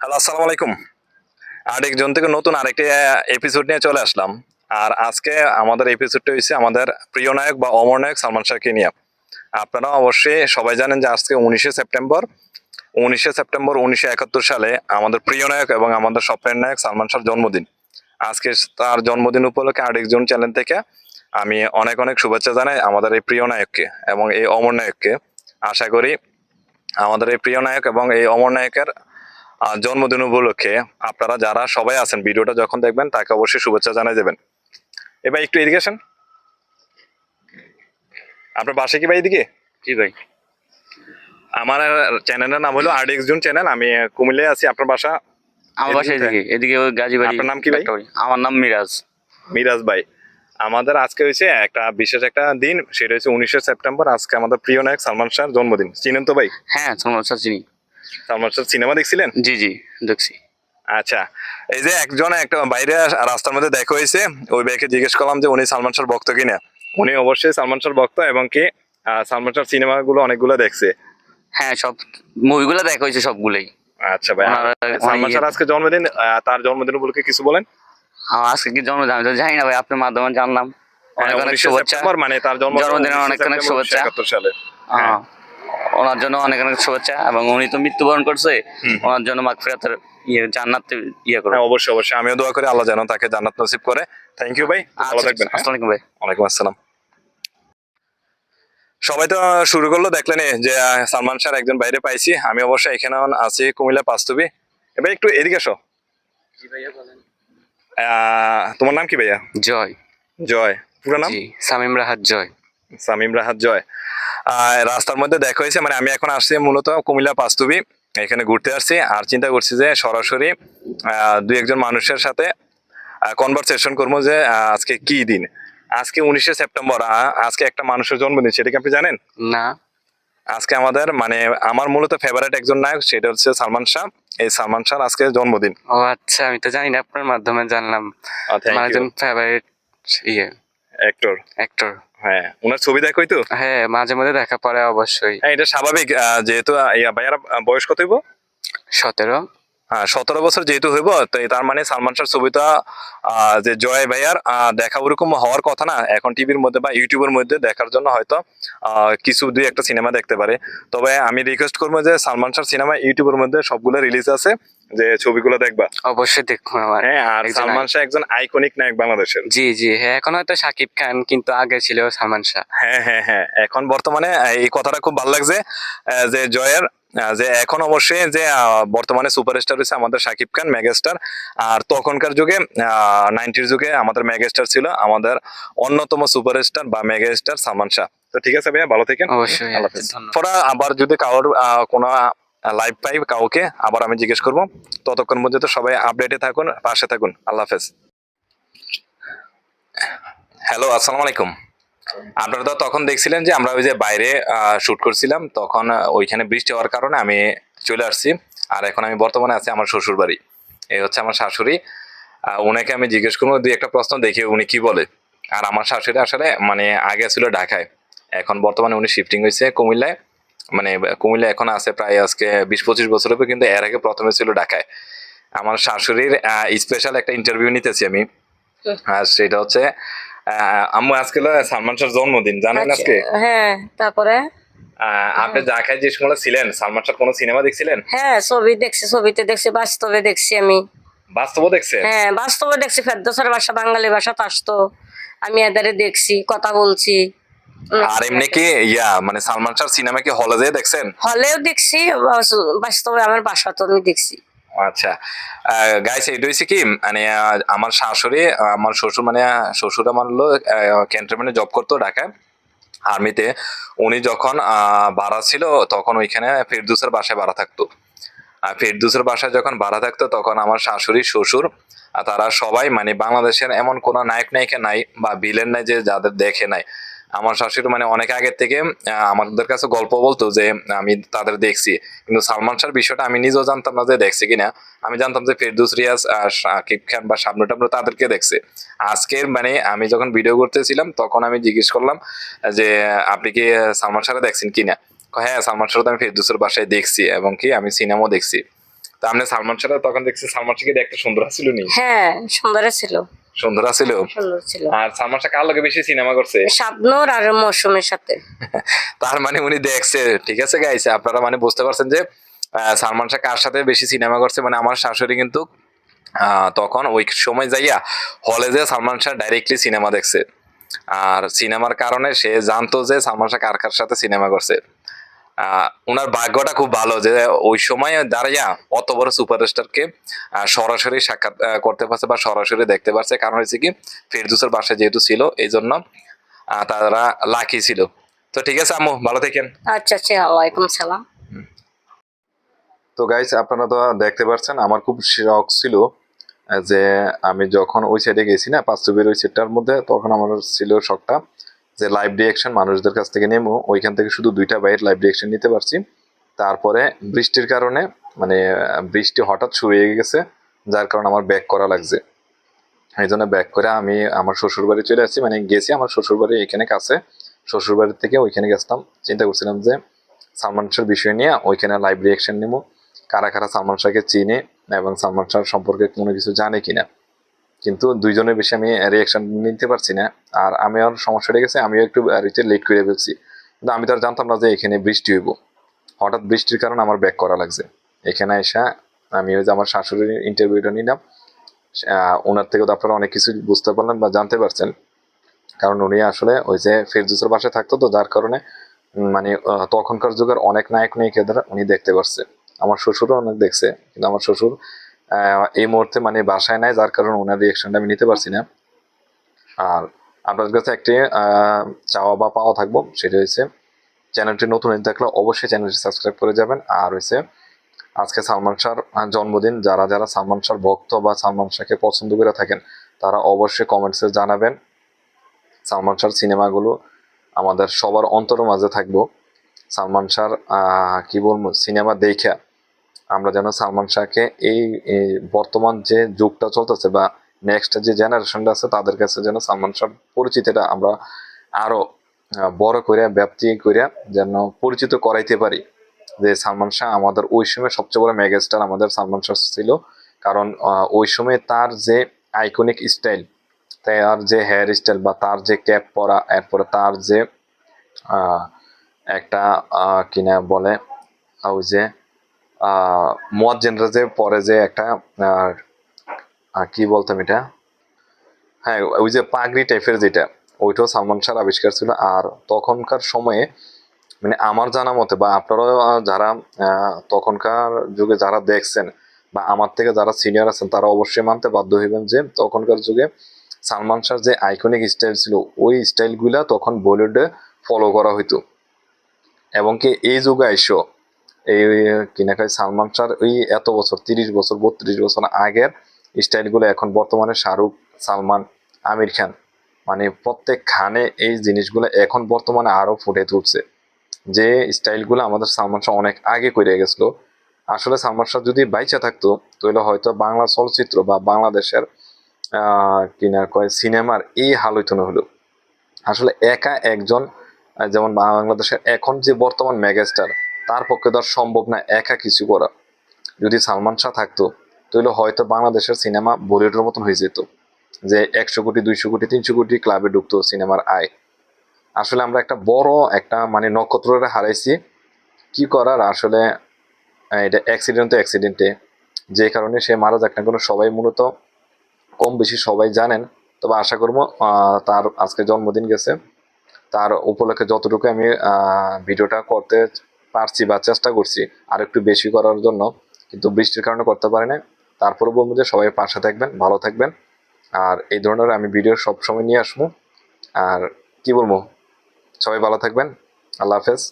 Hello, আসসালামু আলাইকুম। আরেকজন থেকে নতুন আরেকটি এপিসোড নিয়ে চলে আসলাম। আর আজকে আমাদের এপিসোডটা হচ্ছে আমাদের প্রিয় নায়ক বা অমর নায়ক সালমান শাহকে নিয়ে। আপনারা অবশ্যই সবাই জানেন যে আজকে উনিশে সেপ্টেম্বর উনিশে সেপ্টেম্বর উনিশশো একাত্তর সালে আমাদের প্রিয় নায়ক এবং আমাদের স্বপ্নের নায়ক সালমান শাহর জন্মদিন। আজকে তার জন্মদিন উপলক্ষে আরেকজন চ্যানেল থেকে আমি অনেক অনেক শুভেচ্ছা জানাই আমাদের এই প্রিয় নায়ককে এবং এই অমর নায়ককে। আশা করি আমাদের এই প্রিয় নায়ক এবং এই অমর নায়কের জন্মদিন উপলক্ষে আপনারা যারা সবাই আছেন ভিডিওটা যখন দেখবেন তাকে অবশ্যই শুভেচ্ছা জানাই দেবেন। এবার একটু এদিকে আসেন। আপনার বাসা কি ভাই এদিকে? জি ভাই। আমার চ্যানেলের নাম হলো আর জুন চ্যানেল আমি আহ, কুমিল্লায় আছি আপনার বাসা আমার বাসা এদিকে? এদিকে এদিকে গাজীবাড়ি আপনার নাম কি ভাই? আমার নাম মিরাজ। মিরাজ ভাই আমাদের আজকে হয়েছে একটা বিশেষ একটা দিন সেটা হচ্ছে উনিশে সেপ্টেম্বর আজকে আমাদের প্রিয় নায়ক সালমান শাহর জন্মদিন। চিনেন তো ভাই? হ্যাঁ সালমান শাহ চিনি। সালমান শাহ সিনেমা দেখছিলেন? জি জি দেখছি। আচ্ছা এই যে একজন একটা বাইরে রাস্তার মধ্যে দেখা হয়েছে ওই ভাইকে জিজ্ঞেস করলাম যে উনি সালমান শাহর ভক্ত কিনা? উনি অবশ্যই সালমান শাহর ভক্ত এবং কি সালমান শাহর সিনেমাগুলো অনেকগুলো দেখছে। হ্যাঁ সব মুভিগুলো দেখা হয়েছে সবগুলোই। আচ্ছা ভাই সালমান শাহর আজকে জন্মদিন তার জন্মদিন উপলক্ষে কিছু বলেন? আমার আজকে কি জন্মদিন? আমি তো জানি না ভাই আপনার মাধ্যমে জানলাম। অনেক হ্যাঁ, অনেক শুভেচ্ছা। মানে তার জন্ম জন্মদিনের অনেক অনেক শুভেচ্ছা। সালে। হ্যাঁ। ওনার জন্য অনেক অনেক শুভেচ্ছা এবং উনি তো মৃত্যুবরণ করছে ওনার জন্য মাগফিরাতের ইয়ে জান্নাত ইয়ে করো হ্যাঁ অবশ্যই অবশ্যই। আমিও দোয়া করি আল্লাহ যেন তাকে জান্নাত নসিব করে। থ্যাংক ইউ ভাই। ভালো আচ্ছা, থাকবেন হ্যাঁ? আসসালামু আলাইকুম ভাই। ওয়ালাইকুম আসসালাম। সবাই তো শুরু করল দেখলেন যে সালমান শাহ একজন বাইরে পাইছি। আমি অবশ্যই এখানে আছি কুমিল্লা পাঁচতুবি। এবার একটু এদিকে আসো আহ, তোমার নাম কি ভাইয়া? জয়। জয়। পুরো নাম? সামিম রাহাত জয়। সামিম রাহাত জয়। রাস্তার মধ্যে দেখা হয়েছে মানে আমি এখন আসছি মূলত কুমিল্লা পাঁচতুবি এখানে ঘুরতে আসছি আর চিন্তা করছি যে সরাসরি দুই একজন মানুষের সাথে কনভারসেশন করব যে আজকে কি দিন? আজকে উনিশে সেপ্টেম্বর আজকে একটা মানুষের জন্মদিন সেটা কি আপনি জানেন? না। আজকে আমাদের মানে আমার মূলত ফেভারিট একজন নায়ক সেটা হচ্ছে সালমান শাহ। এই সালমান শাহ আজকে জন্মদিন। ও আচ্ছা আমি তো জানি না আপনার মাধ্যমে জানলাম। আমার একজন ফেভারিট ইয়ে। অ্যাক্টর অ্যাক্টর হ্যাঁ ওনার ছবি দেখোই তো? হ্যাঁ মাঝে মধ্যে দেখা পড়ে অবশ্যই। হ্যাঁ এটা স্বাভাবিক যেহেতু ইয়া ভাইয়ারা বয়স কত হইব? সতেরো। সতেরো বছর যেহেতু হইব তার মানে সালমান শাহর ছবিটা যে জয় ভাইয়ার দেখা ওরকম হওয়ার কথা না এখন টিভির মধ্যে বা ইউটিউবের মধ্যে দেখার জন্য হয়তো কিছু দুই একটা সিনেমা দেখতে পারে। তবে আমি রিকোয়েস্ট করব যে সালমান শাহর সিনেমা ইউটিউবের মধ্যে সবগুলো রিলিজ আছে যে ছবিগুলো দেখবা। অবশ্যই দেখুন আমার। হ্যাঁ আর সালমান শাহ একজন আইকনিক নায়ক বাংলাদেশের। জি জি হ্যাঁ এখন হয়তো সাকিব খান কিন্তু আগে ছিল সালমান শাহ। হ্যাঁ হ্যাঁ হ্যাঁ এখন বর্তমানে এই কথাটা খুব ভালো লাগছে যে জয়ের যে এখন অবশ্যই যে বর্তমানে সুপারস্টার হচ্ছে আমাদের শাকিব খান মেগাস্টার আর তখনকার যুগে নাইনটির যুগে আমাদের মেগাস্টার ছিল আমাদের অন্যতম সুপারস্টার বা মেগাস্টার সালমান শাহ। তো ঠিক আছে ভাইয়া ভালো থাকেন। অবশ্যই পরে আবার যদি কারোর আহ, কোনো লাইভ পাই কাউকে আবার আমি জিজ্ঞেস করব। ততক্ষণ মধ্যে তো সবাই আপডেটে থাকুন পাশে থাকুন। আল্লাহ হাফেজ। হ্যালো আসসালামু আলাইকুম। আপনারা তো তখন দেখছিলেন যে আমরা ওই যে বাইরে শুট করছিলাম তখন ওইখানে বৃষ্টি হওয়ার কারণে আমি চলে আসছি। আর এখন আমি বর্তমানে আছি আমার শ্বশুর বাড়ি। এই হচ্ছে আমার শাশুড়ি। ওনাকে আমি জিজ্ঞেস করব দুই একটা প্রশ্ন দেখি উনি কি বলে। আর আমার শাশুড়ি আসলে মানে আগে ছিল ঢাকায়। এখন বর্তমানে উনি শিফটিং হয়েছে কুমিল্লায়। মানে কুমিল্লা এখন আছে প্রায় আজকে বিশ পঁচিশ বছর হবে কিন্তু এর আগে প্রথমে ছিল ঢাকায়। আমার শাশুড়ির স্পেশাল একটা ইন্টারভিউ নিতেছি আমি। আর সেটা হচ্ছে আম্মু আজকে সালমান শাহর জন্মদিন জানেন আচ্ছা, আজকে? হ্যাঁ তারপরে? আপনি ঢাকায় যে সময় ছিলেন সালমান শাহ কোনো সিনেমা দেখছিলেন? হ্যাঁ ছবি দেখছি ছবিতে দেখছি বাস্তবে দেখছি আমি। বাস্তবও দেখছেন? হ্যাঁ বাস্তবে দেখছি ফেরদোসের ভাষা বাঙালি ভাষা আসতো। আমি এদারে দেখছি কথা বলছি। আর এমনি কি ইয়া মানে সালমান শাহর সিনেমা কি হলে যেয়ে দেখছেন? হলেও দেখছি বাস্তবে আমার বাসা তো আমি দেখছি। আচ্ছা। গাইস এটা হয়েছে কি মানে আমার শাশুড়ি, আমার শ্বশুর মানে শ্বশুর আমার হলো ক্যান্টনমেন্টে জব করতো ঢাকায় আর্মিতে উনি যখন ভাড়া ছিল, তখন ওইখানে ফেরদুসের বাসায় ভাড়া থাকতো। আর ফেরদুসের বাসায় যখন ভাড়া থাকতো, তখন আমার শাশুড়ি, শ্বশুর, আর তারা সবাই মানে বাংলাদেশের এমন কোনো নায়ক নায়িকা নাই বা ভিলেন নাই যে যাদের দেখে নাই। আমার শাশুড়ি মানে অনেক আগের থেকে আমাদের কাছে গল্প বলতো যে, আমি তাদের দেখছি। কিন্তু সালমান শাহর বিষয়টা আমি নিজেও জানতাম না যে দেখছি কিনা। আমি জানতাম যে ফেরদুস রিয়াজ শাকিব খান বা শাবনু টাবনু তাদেরকে দেখছে। আজকের মানে আমি যখন ভিডিও করতেছিলাম, তখন আমি জিজ্ঞেস করলাম, যে, আপনি কি সালমান শাহরে দেখছেন কিনা? হ্যাঁ সালমান শাহ তো আমি ফেরদুসের বাসায় দেখছি এবং কি আমি সিনেমাও দেখছি। তা আপনি সালমান শাহ তখন দেখছি, সালমান শাহকে দেখতে সুন্দর ছিল নি? হ্যাঁ সুন্দর ছিল সুন্দর ছিল। আর সালমান শাহ কার লগে বেশি সিনেমা করছে? শাবনূর আর মৌসুমের সাথে। তার মানে উনি দেখছে ঠিক আছে গাইছে আপনারা মানে বুঝতে পারছেন যে আহ, সালমান শাহ কার সাথে বেশি সিনেমা করছে? মানে আমার শাশুড়ি কিন্তু আহ, তখন ওই সময় যাইয়া হলে যে সালমান শাহ ডাইরেক্টলি সিনেমা দেখছে। আর সিনেমার কারণে সে জানতো যে সালমান শাহ কার কার সাথে সিনেমা করছে। ওনার ভাগ্যটা খুব ভালো যে ওই সময় দাঁড়াইয়া অত বড় সুপারস্টারকে সরাসরি সাক্ষাৎ করতে পারছে বা সরাসরি দেখতে পারছে। কারণ হয়েছে কি ফেরদুসের বাসায় যেহেতু ছিল এই জন্য তারা লাকি ছিল। তো ঠিক আছে আম্মু ভালো থাকেন। আচ্ছা আচ্ছা ওয়ালাইকুম সালাম। তো গাইস আপনারা তো দেখতে পাচ্ছেন আমার খুব শখ ছিল যে আমি যখন ওই সাইডে গেছি না পাঁচটুবির ওই সেটটার মধ্যে তখন আমার ছিল শখটা যে লাইভ রিয়েকশন মানুষদের কাছ থেকে নেব, ওইখান থেকে শুধু দুইটা বাইট লাইভ রিয়েকশন নিতে পারছি। তারপরে বৃষ্টির কারণে মানে বৃষ্টি হঠাৎ শুরু হয়ে গেছে, যার কারণে আমার ব্যাক করা লাগছে। এই জন্য ব্যাক করে আমি আমার শ্বশুর বাড়ি চলে আসছি মানে গেছি আমার শ্বশুর বাড়ি এখানে কাছে। শ্বশুর বাড়ি থেকে ওইখানে গেছিলাম, চিন্তা করছিলাম যে সালমান শাহর বিষয় নিয়ে ওইখানে লাইভ রিয়েকশন নেব। কারা কারা সালমান শাহকে চিনে এবং সালমান শাহ সম্পর্কে কোনো কিছু জানে কিনা। কিন্তু দুইজনের বেশি আমি রিয়েকশন নিতে পারছি না। আর আমি আর সমস্যা হয়ে গেছে, আমিও একটু রিতে লেট করে ফেলছি। কিন্তু আমি তো আর জানতাম না যে এখানে বৃষ্টি হইব। হঠাৎ বৃষ্টির কারণে আমার ব্যাক করা লাগছে। এখানে এসে আমি ওই যে আমার শাশুড়ির ইন্টারভিউটা নিলাম। ওনার থেকেও তো আপনারা অনেক কিছু বুঝতে পারলেন বা জানতে পারছেন। কারণ উনি আসলে ওই যে ফেরদুসের বাসায় থাকতো তো, যার কারণে মানে তখনকার যুগের অনেক নায়ক নায়িকাদের উনি দেখতে পারছে। আমার শ্বশুরও অনেক দেখছে, কিন্তু আমার শ্বশুর এই মুহূর্তে মানে বাসায় নাই, যার কারণে ওনার রিয়েকশনটা আমি নিতে পারছি না। আর আপনাদের কাছে একটি চাওয়া বা পাওয়া থাকব, সেটা হচ্ছে চ্যানেলটি নতুন হয়ে থাকলে অবশ্যই চ্যানেলটি সাবস্ক্রাইব করে যাবেন। আর হচ্ছে আজকে সালমান শাহর জন্মদিন, যারা যারা সালমান শাহর ভক্ত বা সালমান শাহকে পছন্দ করে থাকেন, তারা অবশ্যই কমেন্টসে জানাবেন। সালমান শাহর সিনেমাগুলো আমাদের সবার অন্তর মাঝে থাকব। সালমান শাহর কী বলব, সিনেমা দেখা আমরা যেন সালমান শাহকে এই বর্তমান যে যুগটা চলতেছে বা নেক্সট যে জেনারেশনটা আছে তাদের কাছে যেন সালমান শাহর পরিচিতিটা আমরা আরও আহ, বড় করে ব্যাপ্তি করে যেন পরিচিত করাইতে পারি। যে সালমান শাহ আমাদের ওই সময় সবচেয়ে বড় মেগাস্টার আমাদের সালমান শাহ ছিল। কারণ ওই সময় তার যে আইকনিক স্টাইল তার যে হেয়ার স্টাইল বা তার যে ক্যাপ পরা এরপরে তার যে একটা কিনা বলে ওই যে মোয়াজ্জেনরা যে পরে যে একটা কি বলতাম এটা? হ্যাঁ ওই যে পাগড়ি টাইপের যেটা ওইটাও সালমান শাহর আবিষ্কার ছিল। আর তখনকার সময়ে মানে আমার জানা মতে বা আপনারাও আহ, যারা তখনকার যুগে যারা দেখছেন বা আমার থেকে যারা সিনিয়র আছেন তারা অবশ্যই মানতে বাধ্য হইবেন যে তখনকার যুগে সালমান শাহর যে আইকনিক স্টাইল ছিল ওই স্টাইলগুলা তখন বলিউডে ফলো করা হইতো। এবং কি এই যুগে আইসো এই কিনা কয় সালমান শাহর ওই এত বছর, তিরিশ বছর, বত্রিশ বছর আগের স্টাইলগুলো এখন বর্তমানে শাহরুখ, সালমান, আমির খান মানে প্রত্যেক খানে এই জিনিসগুলো এখন বর্তমানে আরও ফুটে তুলছে। যে স্টাইলগুলো আমাদের সালমান শাহ অনেক আগে করে গেছিল। আসলে সালমান শাহ যদি বাইচা থাকতো, তাহলে হয়তো বাংলা চলচ্চিত্র বা বাংলাদেশের কিনা কয় সিনেমার এই হাল হইতো না হলো। আসলে একা একজন যেমন বাংলাদেশের এখন যে বর্তমান মেগাস্টার তার পক্ষে তো আর সম্ভব না একা কিছু করা। যদি সালমান শাহ থাকতো, তাহলে হয়তো বাংলাদেশের সিনেমা বলিউডের মতন হয়ে যেত, যে একশো কোটি, দুইশো কোটি, তিনশো কোটি ক্লাবে ঢুকতো সিনেমার আয়। আসলে আমরা একটা বড় একটা মানে নক্ষত্ররে হারাইছি। কি করার? আসলে এটা অ্যাক্সিডেন্ট তো অ্যাক্সিডেন্টে যে কারণে সে মারা যাক না কোনো সবাই মূলত কম বেশি সবাই জানেন। তবে আশা করব তার আজকে জন্মদিন গেছে। তার উপলক্ষে যতটুকু আমি ভিডিওটা করতে পারছি বা চেষ্টা করছি আর একটু বেশি করার জন্য, কিন্তু বৃষ্টির কারণে করতে পারি না তারপরে বলব যে সবাই পাশে থাকবেন, ভালো থাকবেন। আর এই ধরনের আমি ভিডিও সবসময় নিয়ে আসব। আর কি বলব? সবাই ভালো থাকবেন। আল্লাহ হাফেজ।